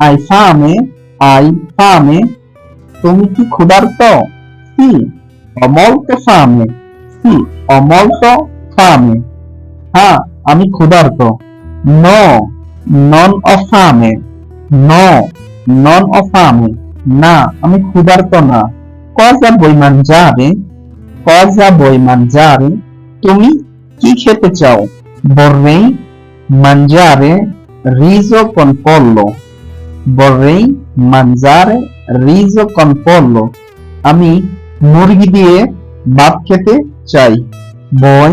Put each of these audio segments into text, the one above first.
Hai fame? Hai fame? তুমি কি ক্ষুধার্ত molto fame. Sì, ho molto fame. হ্যাঁ আমি ক্ষুধার্ত ho fame. No, non ho fame. না আমি ক্ষুধার্ত না Cosa vuoi mangiare? Cosa vuoi mangiare? তুমি কি খেতে চাও Vorrei mangiare riso con pollo. Vorrei mangiare riso con pollo. আমি মুরগি দিয়ে ভাত খেতে চাই বই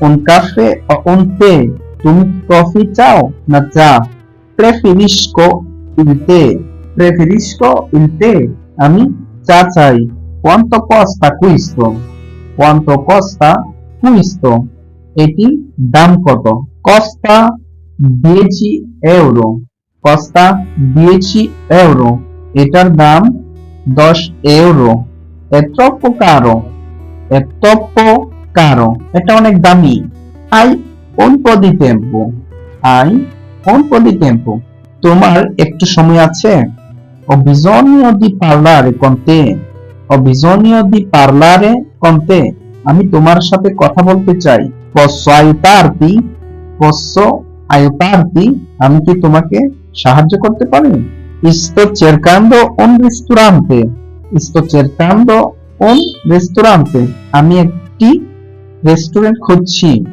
un caffè o un tè তুমি কফি চাও না চা preferisco il tè preferisco il tè আমি চা চাই quanto costa questo quanto costa questo এটি দাম কত costa 10 euro কস্তা দিয়েছি ইউরো এটার দাম দশ ইউরো এত কারও এত কারও এটা অনেক দামি। আই কোন পদি টেম্পো? আই কোন পদি টেম্পো? তোমার একটু সময় আছে? ও অভিজনীয় দি পার্লারে কন্তে? অভিজনীয় দি পার্লারে কন্তে? আমি তোমার সাথে কথা বলতে চাই। পশ্চ আই আই আমি কি তোমাকে সাহায্য করতে পারি? ইস্তো চেরকান্দো অন রেস্তুরান্তে ইস্তো চেরকান্দো অন রেস্তুরান্তে আমি একটি রেস্টুরেন্ট খুঁজছি।